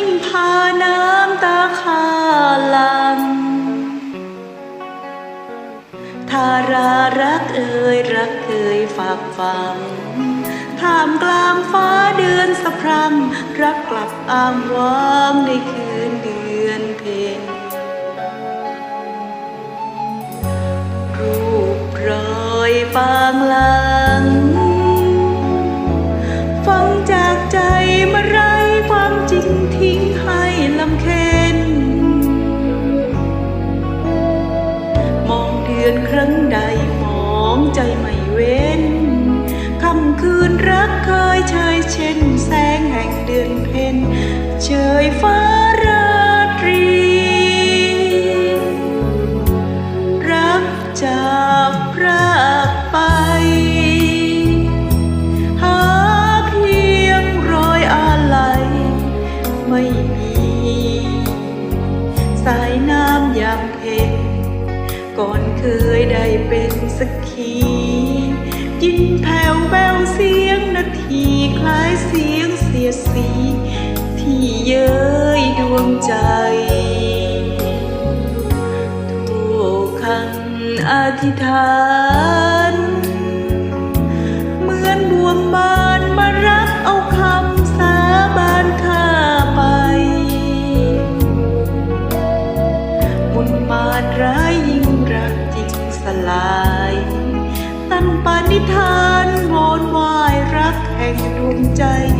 ยิ่งพาน้ำตาคาลังทารารักเอ่ยรักเคยฝากฝังท่ามกลางฟ้าเดือนสะพรัง รักกลับอ้างว้างในคืนเดือนเพ็ญรูปรอยฟางลัง รักเคยเชยเช่นแสงแห่งเดือนเพ็ญเชยฟ้าราตรี รักจากพรากไป หาเพียงรอยอาลัยไม่มีสายน้ำยามเพ็ญก่อนเคยได้เป็นสัก เสียงเสียสี ที่เย้ยดวงใจทุกคำอธิษฐาน เหมือนบวงบานมารับเอาคำสาบานข้าไปบุญมารร้ายยิ่งรักจริงสลาย ตั้งปณิธาน ใจจ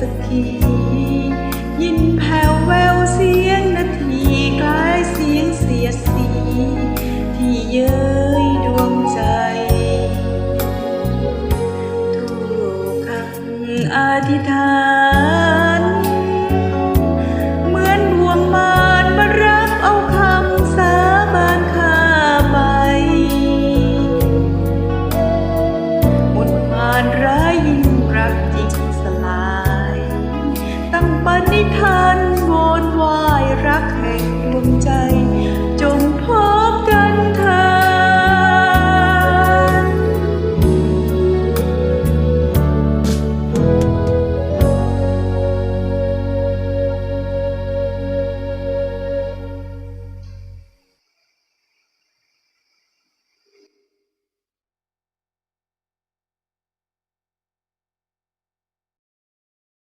สักที ปณิธานวอนวายรักแห่งดวงใจ